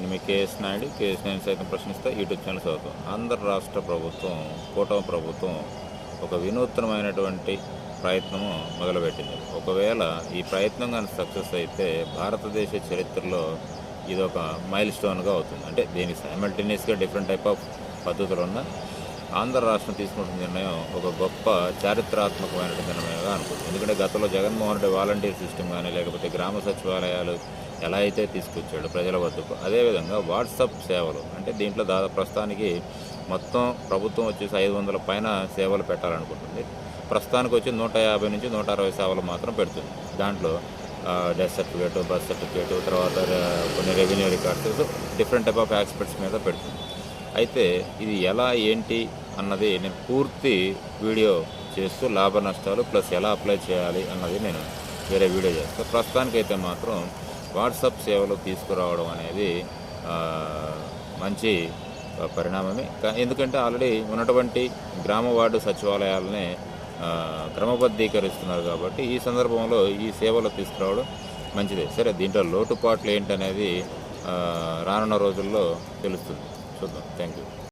నేను మీ KS Naidu KS Naidu సైతం ప్రశ్నిస్తే యూట్యూబ్ ఛానల్ స్వాగతం. ఆంధ్ర రాష్ట్ర ప్రభుత్వం కూటమి ప్రభుత్వం ఒక వినూత్నమైనటువంటి ప్రయత్నము మొదలుపెట్టింది. ఒకవేళ ఈ ప్రయత్నం కానీ సక్సెస్ అయితే భారతదేశ చరిత్రలో ఇది ఒక మైల్ స్టోన్గా అవుతుంది. అంటే దీనికి సైమల్టేనియస్గా డిఫరెంట్ టైప్ ఆఫ్ పద్ధతులు ఉన్న ఆంధ్ర రాష్ట్రం తీసుకుంటున్న నిర్ణయం ఒక గొప్ప చారిత్రాత్మకమైన నిర్ణయంగా అనుకుంటుంది ఎందుకంటే గతంలో జగన్మోహన్ రెడ్డి వాలంటీర్ సిస్టమ్ కానీ లేకపోతే గ్రామ సచివాలయాలు ఎలా అయితే తీసుకొచ్చాడు ప్రజల వద్దకు అదేవిధంగా వాట్సాప్ సేవలు అంటే దీంట్లో దాదాపు ప్రస్తుతానికి మొత్తం ప్రభుత్వం వచ్చేసి ఐదు వందల పైన సేవలు పెట్టాలనుకుంటుంది. ప్రస్తుతానికి వచ్చి నూట యాభై నుంచి నూట అరవై సేవలు మాత్రం పెడుతుంది. దాంట్లో డెత్ సర్టిఫికేట్ బర్త్ సర్టిఫికేట్ తర్వాత కొన్ని revenue records different type of aspects మీద పెడుతుంది. అయితే ఇది ఎలా ఏంటి అన్నది నేను పూర్తి వీడియో చేస్తూ లాభ నష్టాలు ప్లస్ ఎలా అప్లై చేయాలి అన్నది నేను వేరే వీడియో చేస్తాను ప్రస్తుతానికైతే మాత్రం వాట్సాప్ సేవలు తీసుకురావడం అనేది మంచి పరిణామమే. ఎందుకంటే ఆల్రెడీ ఉన్నటువంటి గ్రామ వార్డు సచివాలయాలని క్రమబద్ధీకరిస్తున్నారు కాబట్టి ఈ సందర్భంలో ఈ సేవలు తీసుకురావడం మంచిదే. సరే దీంట్లో లోటుపాట్లు ఏంటనేది రానున్న రోజుల్లో తెలుస్తుంది. చూద్దాం. Thank you